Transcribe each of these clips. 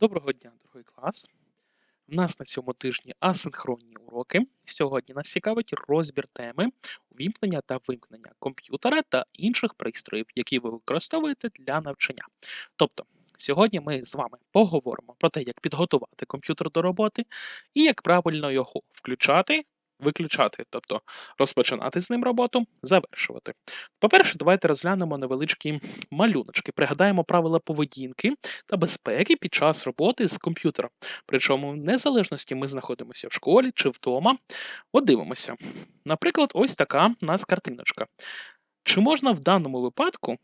Доброго дня, другий клас. У нас на цьому тижні асинхронні уроки. Сьогодні нас цікавить розбір теми увімкнення та вимкнення комп'ютера та інших пристроїв, які ви використовуєте для навчання. Тобто, сьогодні ми з вами поговоримо про те, як підготувати комп'ютер до роботи і як правильно його включати, виключати, тобто розпочинати з ним роботу, завершувати. По-перше, давайте розглянемо невеличкі малюночки, пригадаємо правила поведінки та безпеки під час роботи з комп'ютером. Причому, в незалежності ми знаходимося в школі чи вдома. От дивимося. Наприклад, ось така у нас картиночка. Чи можна в даному випадку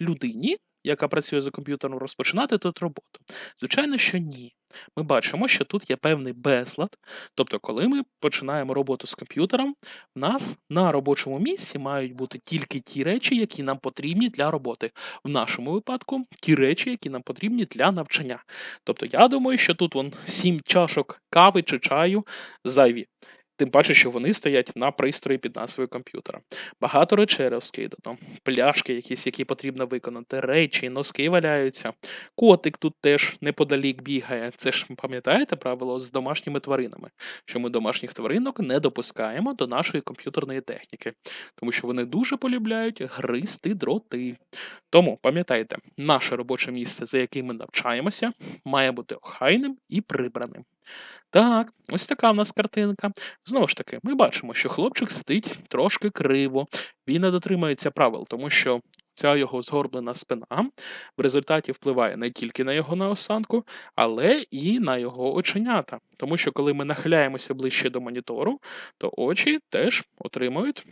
людині, яка працює за комп'ютером, розпочинати тут роботу? Звичайно, що ні. Ми бачимо, що тут є певний безлад. Тобто, коли ми починаємо роботу з комп'ютером, в нас на робочому місці мають бути тільки ті речі, які нам потрібні для роботи. В нашому випадку ті речі, які нам потрібні для навчання. Тобто, я думаю, що тут вон сім чашок кави чи чаю зайві. Тим паче, що вони стоять на пристрої під назвою комп'ютера. Багато речей розкидано, пляшки якісь, які потрібно виконати, речі, носки валяються. Котик тут теж неподалік бігає. Це ж пам'ятаєте правило з домашніми тваринами, що ми домашніх тваринок не допускаємо до нашої комп'ютерної техніки, тому що вони дуже полюбляють гристи дроти. Тому пам'ятайте, наше робоче місце, за яким ми навчаємося, має бути охайним і прибраним. Так, ось така в нас картинка. Знову ж таки, ми бачимо, що хлопчик сидить трошки криво, він не дотримується правил, тому що ця його згорблена спина в результаті впливає не тільки на його наосанку, але і на його оченята. Тому що коли ми нахиляємося ближче до монітору, то очі теж отримують.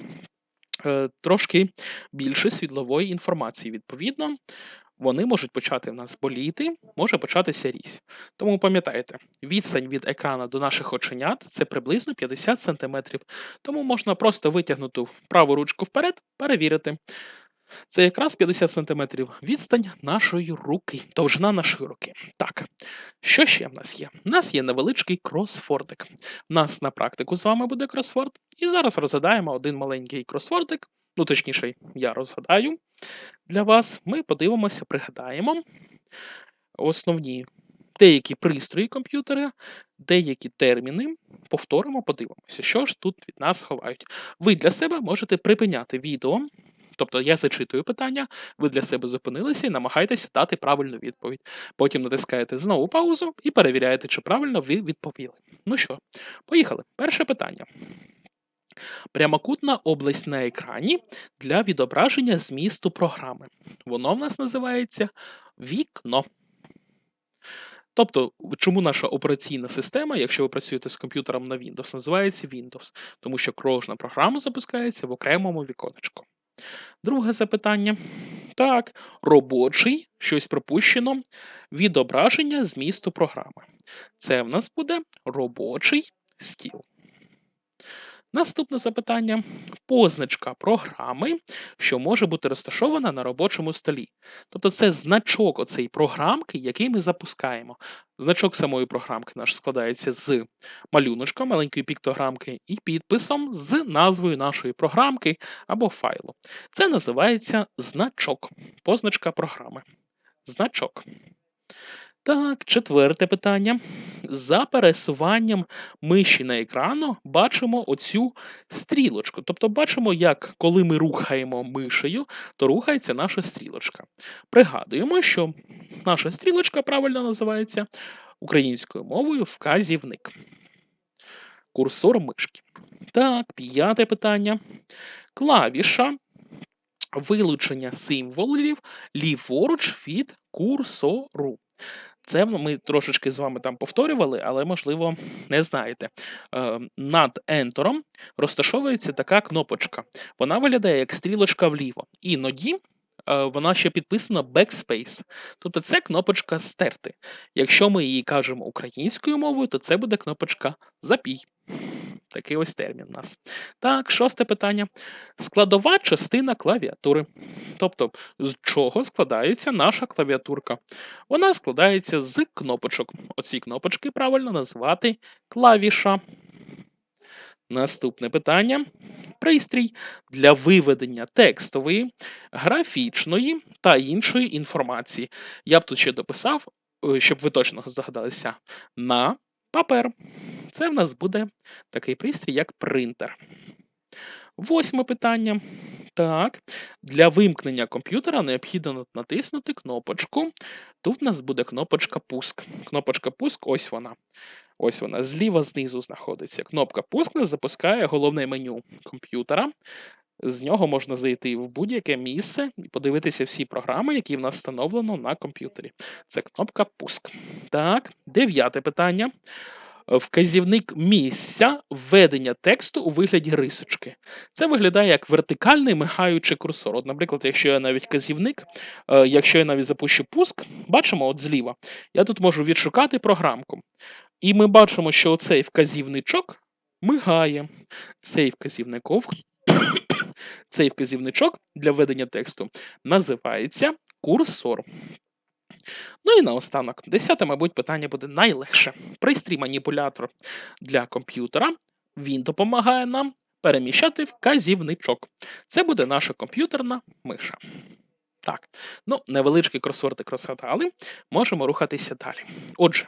е, Трошки більше світлової інформації. Відповідно, вони можуть почати в нас боліти, може початися різь. Тому пам'ятайте, відстань від екрана до наших оченят це приблизно 50 см. Тому можна просто витягнути праву ручку вперед, перевірити. Це якраз 50 см відстань нашої руки, довжина нашої руки. Так, що ще в нас є? У нас є невеличкий кросфордик. У нас на практику з вами буде кросфорд, і зараз розгадаємо один маленький кросфордик. Ну, точніше, я розгадаю для вас. Ми подивимося, пригадаємо основні деякі пристрої комп'ютера, деякі терміни. Повторимо, подивимося, що ж тут від нас ховають. Ви для себе можете припиняти відео. Тобто я зачитую питання, ви для себе зупинилися і намагаєтеся дати правильну відповідь. Потім натискаєте знову паузу і перевіряєте, чи правильно ви відповіли. Ну що, поїхали. Перше питання. Прямокутна область на екрані для відображення змісту програми. Воно в нас називається вікно. Тобто, чому наша операційна система, якщо ви працюєте з комп'ютером на Windows, називається Windows, тому що кожна програма запускається в окремому віконечку. Друге запитання. Так, робочий, щось пропущено, відображення змісту програми. Це в нас буде робочий стіл. Наступне запитання: позначка програми, що може бути розташована на робочому столі. Тобто це значок оцеї програмки, який ми запускаємо. Значок самої програмки наш складається з малюночка, маленької піктограмки, і підписом з назвою нашої програмки або файлу. Це називається значок, позначка програми. Значок. Так, четверте питання. За пересуванням миші на екрану бачимо оцю стрілочку. Тобто бачимо, як коли ми рухаємо мишею, то рухається наша стрілочка. Пригадуємо, що наша стрілочка правильно називається українською мовою вказівник. Курсор мишки. Так, п'яте питання. Клавіша вилучення символів ліворуч від курсору. Це ми трошечки з вами там повторювали, але, можливо, не знаєте. Е, Над ентером розташовується така кнопочка. Вона виглядає як стрілочка вліво. Іноді е, вона ще підписана Backspace. Тобто це кнопочка стерти. Якщо ми її кажемо українською мовою, то це буде кнопочка запій. Такий ось термін у нас. Так, шосте питання. Складова частина клавіатури. Тобто, з чого складається наша клавіатурка? Вона складається з кнопочок. Оці кнопочки правильно називати клавіша. Наступне питання. Пристрій для виведення текстової, графічної та іншої інформації. Я б тут ще дописав е, щоб ви точно здогадалися, на папер. Це в нас буде такий пристрій, як принтер. Восьме питання. Так, для вимкнення комп'ютера необхідно натиснути кнопочку. Тут в нас буде кнопочка пуск. Кнопочка пуск, ось вона. Ось вона зліва знизу знаходиться. Кнопка пуск нас запускає головне меню комп'ютера. З нього можна зайти в будь-яке місце і подивитися всі програми, які в нас встановлено на комп'ютері. Це кнопка пуск. Так, дев'яте питання. Вказівник місця введення тексту у вигляді рисочки. Це виглядає як вертикальний мигаючий курсор. От, наприклад, якщо я навіть вказівник, е, якщо я навіть запущу пуск, бачимо от зліва, я тут можу відшукати програмку. І ми бачимо, що цей вказівничок мигає. Цей вказівников, цей вказівничок для введення тексту називається курсор. Ну і наостанок, десяте, мабуть, питання буде найлегше. Пристрій маніпулятор для комп'ютера. Він допомагає нам переміщати вказівничок. Це буде наша комп'ютерна миша. Так, ну, невеличкий кросвордик розгадали, можемо рухатися далі. Отже,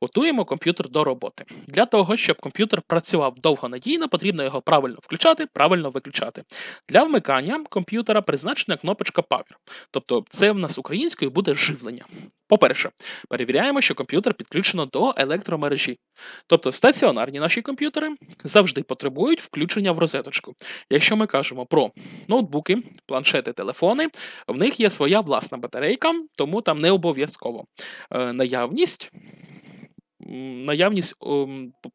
готуємо комп'ютер до роботи. Для того, щоб комп'ютер працював довго надійно, потрібно його правильно включати, правильно виключати. Для вмикання комп'ютера призначена кнопочка Power. Тобто, це в нас українською буде живлення. По-перше, перевіряємо, що комп'ютер підключено до електромережі. Тобто стаціонарні наші комп'ютери завжди потребують включення в розеточку. Якщо ми кажемо про ноутбуки, планшети, телефони, в них є своя власна батарейка, тому там не обов'язково е, наявність. Наявність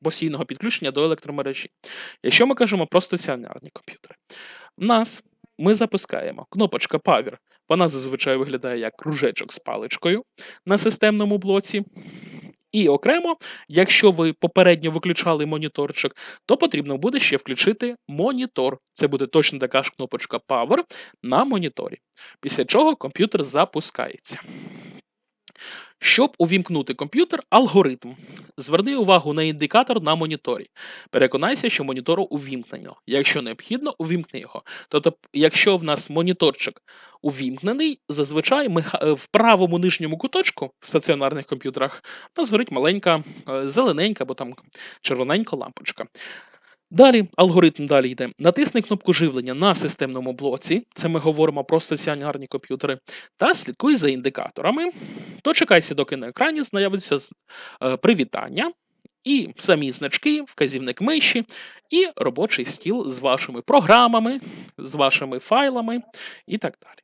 постійного підключення до електромережі. Якщо ми кажемо про стаціонарні комп'ютери, в нас ми запускаємо кнопочка Power вона зазвичай виглядає як кружечок з паличкою на системному блоці. І окремо, якщо ви попередньо виключали моніторчик, то потрібно буде ще включити монітор. Це буде точно така ж кнопочка Power на моніторі. Після чого комп'ютер запускається. Щоб увімкнути комп'ютер, алгоритм. Зверни увагу на індикатор на моніторі. Переконайся, що монітору увімкнено. Якщо необхідно, увімкни його. Тобто, якщо в нас моніторчик увімкнений, зазвичай ми е, в правому нижньому куточку в стаціонарних комп'ютерах у нас горить маленька е, зелененька або там червоненька лампочка. Далі алгоритм далі йде. Натисни кнопку живлення на системному блоці, це ми говоримо про стаціонарні комп'ютери, та слідкуй за індикаторами. Дочекайся, доки на екрані з'явиться е, привітання, і самі значки, вказівник миші, і робочий стіл з вашими програмами, з вашими файлами і так далі.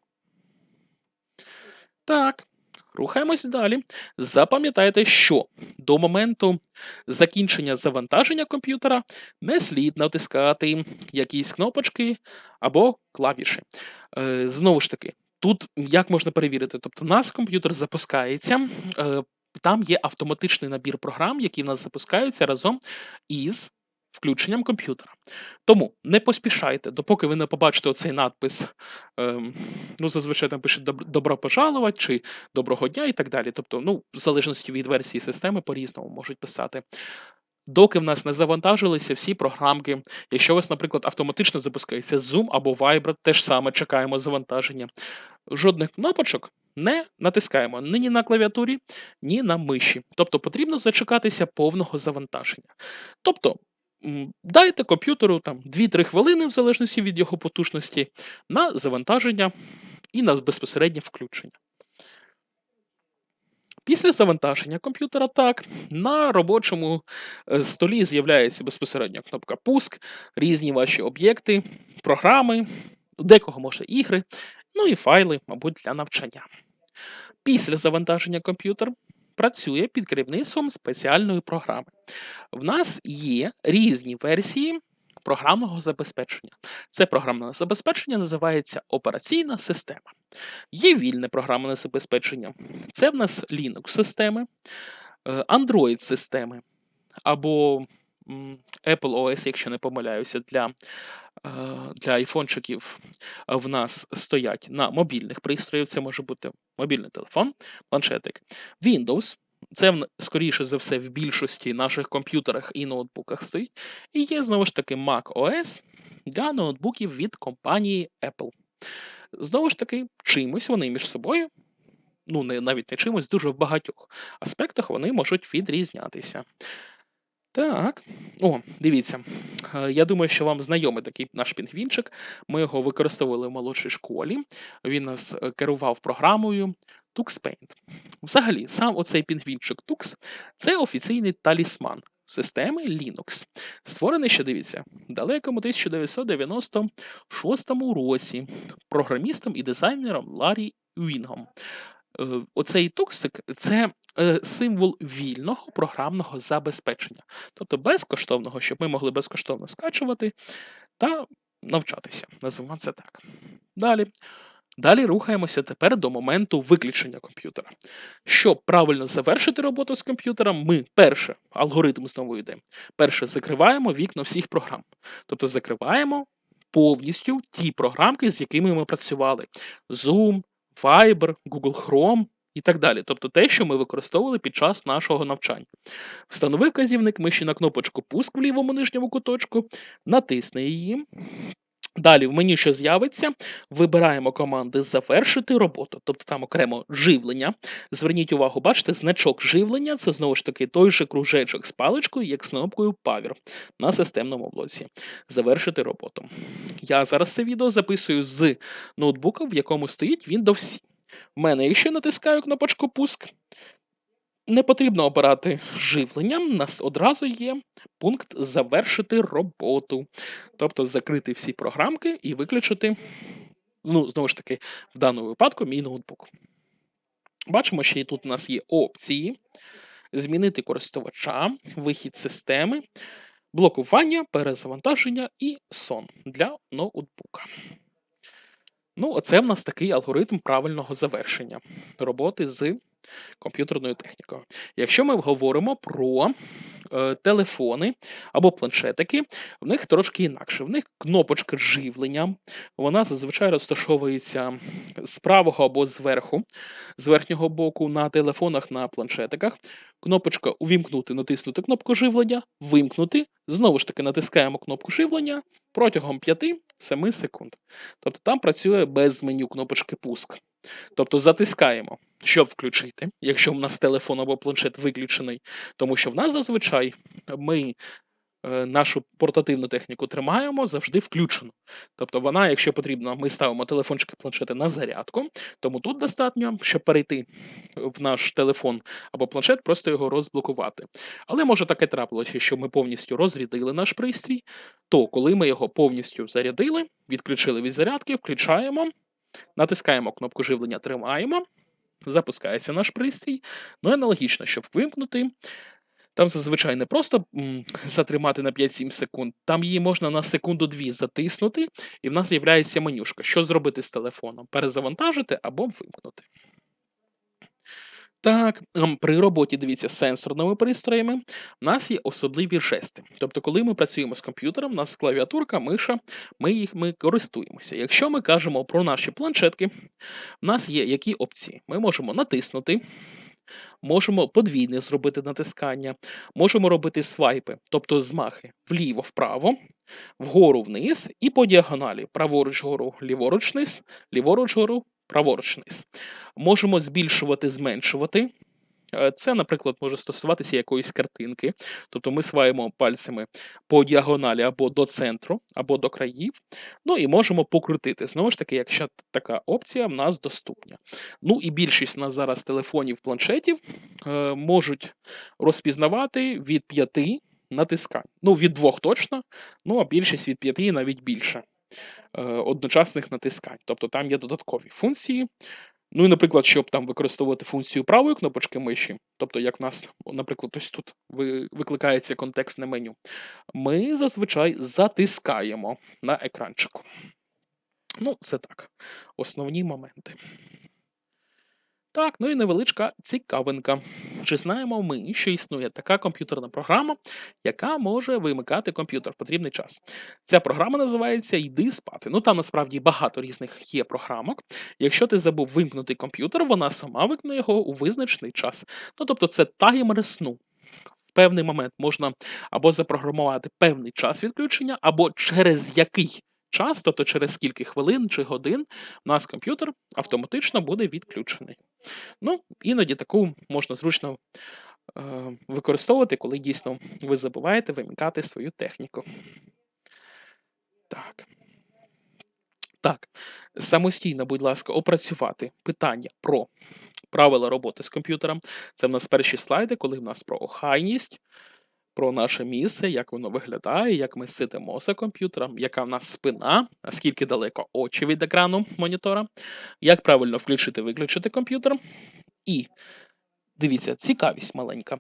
Так. Рухаємось далі. Запам'ятайте, що до моменту закінчення завантаження комп'ютера не слід натискати якісь кнопочки або клавіші. Е, знову ж таки, тут як можна перевірити? Тобто, у нас комп'ютер запускається, е, там є автоматичний набір програм, які в нас запускаються разом із включенням комп'ютера. Тому не поспішайте, допоки ви не побачите оцей надпис, ем, ну, зазвичай там пишуть добро пожаловать чи доброго дня і так далі. Тобто, ну, в залежності від версії системи по-різному можуть писати. Доки в нас не завантажилися всі програмки, якщо у вас, наприклад, автоматично запускається Zoom або Viber, теж саме чекаємо завантаження. Жодних кнопочок не натискаємо ні на клавіатурі, ні на миші. Тобто потрібно зачекатися повного завантаження. Тобто Дайте комп'ютеру там 2-3 хвилини, в залежності від його потужності, на завантаження і на безпосереднє включення. Після завантаження комп'ютера так, на робочому е, столі з'являється безпосередньо кнопка Пуск, різні ваші об'єкти, програми, декого може ігри, ну і файли, мабуть, для навчання. Після завантаження комп'ютера працює під керівництвом спеціальної програми. В нас є різні версії програмного забезпечення. Це програмне забезпечення називається операційна система. Є вільне програмне забезпечення. Це в нас Linux-системи, е, Android-системи або Apple OS, якщо не помиляюся, для е, для айфончиків в нас стоять на мобільних пристроїв. Це може бути мобільний телефон, планшетик. Windows. Це, скоріше за все, в більшості наших комп'ютерах і ноутбуках стоїть. І є знову ж таки Mac OS для ноутбуків від компанії Apple. Знову ж таки, чимось вони між собою ну не навіть не чимось, дуже в багатьох аспектах вони можуть відрізнятися. Так, о, дивіться. Е, Я думаю, що вам знайомий такий наш пінгвінчик. Ми його використовували в молодшій школі. Він нас е, керував програмою TuxPaint. Взагалі, сам оцей пінгвінчик Tux – це офіційний талісман системи Linux, створений ще дивіться, в далекому 1996 році програмістом і дизайнером Ларі Уінгом. Е, Оцей туксик це е, символ вільного програмного забезпечення, тобто безкоштовного, щоб ми могли безкоштовно скачувати та навчатися. Називаємо це так. Далі. Далі рухаємося тепер до моменту виключення комп'ютера. Щоб правильно завершити роботу з комп'ютером, ми перше, алгоритм знову йде. Перше, закриваємо вікна всіх програм. Тобто закриваємо повністю ті програмки, з якими ми працювали: Zoom, Viber, Google Chrome і так далі. Тобто те, що ми використовували під час нашого навчання. Встановив вказівник миші на кнопочку Пуск в лівому нижньому куточку, натисни її. Далі в меню, що з'явиться, вибираємо команди Завершити роботу, тобто там окремо живлення. Зверніть увагу, бачите, значок живлення це знову ж таки той же кружечок з паличкою, як з кнопкою Power на системному блоці. Завершити роботу. Я зараз це відео записую з ноутбука, в якому стоїть Windows В мене, якщо натискаю кнопочку Пуск, не потрібно обирати живлення, у нас одразу є пункт Завершити роботу. Тобто закрити всі програмки і виключити, ну, знову ж таки, в даному випадку, мій ноутбук. Бачимо, що і тут у нас є опції: змінити користувача, вихід системи, блокування, перезавантаження і сон для ноутбука. Ну, оце в нас такий алгоритм правильного завершення роботи з комп'ютерною технікою. Якщо ми говоримо про е, телефони або планшетики, в них трошки інакше. В них кнопочка живлення, вона зазвичай розташовується з правого або зверху, з верхнього боку на телефонах, на планшетиках. Кнопочка увімкнути, натиснути кнопку живлення, вимкнути. Знову ж таки, натискаємо кнопку живлення протягом 5-7 секунд. Тобто там працює без меню кнопочки пуск. Тобто затискаємо, щоб включити, якщо в нас телефон або планшет виключений, тому що в нас зазвичай ми нашу портативну техніку тримаємо завжди включену. Тобто вона, якщо потрібно, ми ставимо телефончики планшети на зарядку, тому тут достатньо, щоб перейти в наш телефон або планшет, просто його розблокувати. Але може таке трапилося, що ми повністю розрядили наш пристрій, то коли ми його повністю зарядили, відключили від зарядки, включаємо. Натискаємо кнопку живлення, тримаємо, запускається наш пристрій. Ну і аналогічно, щоб вимкнути. Там зазвичай не просто затримати на 5-7 секунд, там її можна на секунду-дві затиснути, і в нас з'являється менюшка. Що зробити з телефоном? Перезавантажити або вимкнути. Так, ем, при роботі, дивіться, сенсорними пристроями, в нас є особливі жести. Тобто, коли ми працюємо з комп'ютером, у нас клавіатурка, миша, ми їх ми користуємося. Якщо ми кажемо про наші планшетки, в нас є які опції? Ми можемо натиснути, можемо подвійне зробити натискання, можемо робити свайпи, тобто змахи вліво-вправо, вгору-вниз і по діагоналі. Праворуч гору, ліворуч вниз, ліворуч гору, праворуч вниз. Можемо збільшувати, зменшувати. Е, Це, наприклад, може стосуватися якоїсь картинки. Тобто ми сваємо пальцями по діагоналі або до центру, або до країв. Ну і можемо покрутити. Знову ж таки, якщо така опція в нас доступна. Ну і більшість у нас зараз телефонів, планшетів е, можуть розпізнавати від п'яти натискань. Ну, від двох точно, ну а більшість від п'яти і навіть більше е, одночасних натискань. Тобто там є додаткові функції. Ну і, наприклад, щоб там використовувати функцію правої кнопочки миші, тобто, як в нас, наприклад, ось тут викликається контекстне меню, ми зазвичай затискаємо на екранчику. Ну, це так. Основні моменти. Так, ну і невеличка цікавинка. Чи знаємо ми, що існує така комп'ютерна програма, яка може вимикати комп'ютер в потрібний час? Ця програма називається Йди спати. Ну там насправді багато різних є програмок. Якщо ти забув вимкнути комп'ютер, вона сама вимкне його у визначений час. Ну тобто, це таймер сну. Певний момент можна або запрограмувати певний час відключення, або через який час, тобто через скільки хвилин чи годин у нас комп'ютер автоматично буде відключений. Ну, іноді таку можна зручно е, використовувати, коли дійсно ви забуваєте вимикати свою техніку. Так. Так, самостійно, будь ласка, опрацювати питання про правила роботи з комп'ютером. Це в нас перші слайди, коли в нас про охайність, про наше місце, як воно виглядає, як ми сидимо за комп'ютером, яка в нас спина, наскільки далеко очі від екрану монітора, як правильно включити-виключити комп'ютер. І дивіться, цікавість маленька.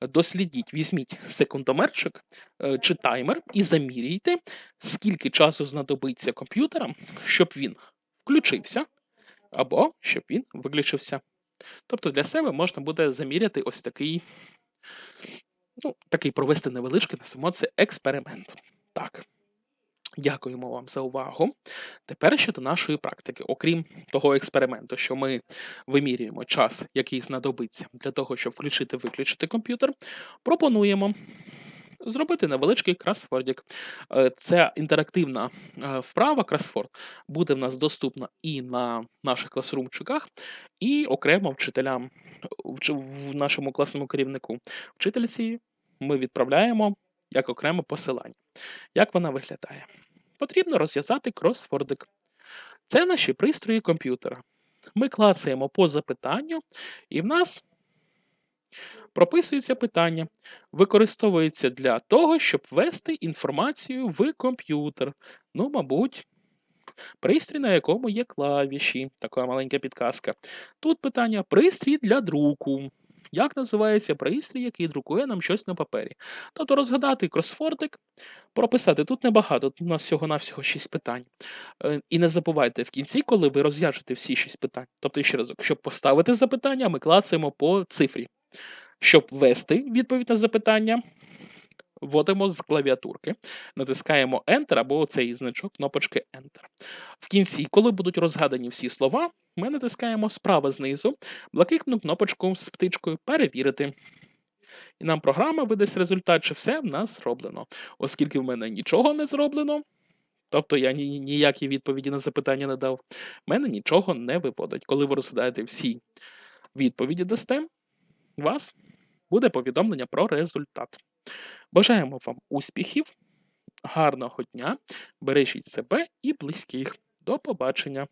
Дослідіть, візьміть секундомерчик е, чи таймер і заміряйте, скільки часу знадобиться комп'ютерам, щоб він включився, або щоб він виключився. Тобто для себе можна буде заміряти ось такий, ну, такий провести невеличкий, називаємо це експеримент. Так. Дякуємо вам за увагу. Тепер щодо нашої практики, окрім того експерименту, що ми вимірюємо час, який знадобиться для того, щоб включити-виключити комп'ютер, пропонуємо зробити невеличкий кросвордік. Е, Ця інтерактивна е, вправа кросворд буде в нас доступна і на наших класрумчиках, і окремо вчителям в нашому класному керівнику. Вчительці ми відправляємо як окреме посилання. Як вона виглядає? Потрібно розв'язати кросвордик. Це наші пристрої комп'ютера. Ми клацаємо по запитанню, і в нас прописується питання. Використовується для того, щоб ввести інформацію в комп'ютер. Ну, мабуть, пристрій, на якому є клавіші. Така маленька підказка. Тут питання: пристрій для друку. Як називається пристрій, який друкує нам щось на папері? Тобто розгадати кросфордик, прописати тут небагато, тут у нас всього-навсього 6 питань. Е, І не забувайте в кінці, коли ви розв'яжете всі 6 питань. Тобто, ще разок, щоб поставити запитання, ми клацаємо по цифрі. Щоб ввести відповідь на запитання, вводимо з клавіатурки, натискаємо Enter або цей значок кнопочки Enter. В кінці, коли будуть розгадані всі слова, ми натискаємо справа знизу блакитну кнопочку з птичкою Перевірити. І нам програма видасть результат, чи все в нас зроблено. Оскільки в мене нічого не зроблено, тобто я ні- ніякі відповіді на запитання не дав, в мене нічого не виводить. Коли ви розглядаєте всі відповіді дасте, у вас буде повідомлення про результат. Бажаємо вам успіхів, гарного дня, бережіть себе і близьких. До побачення!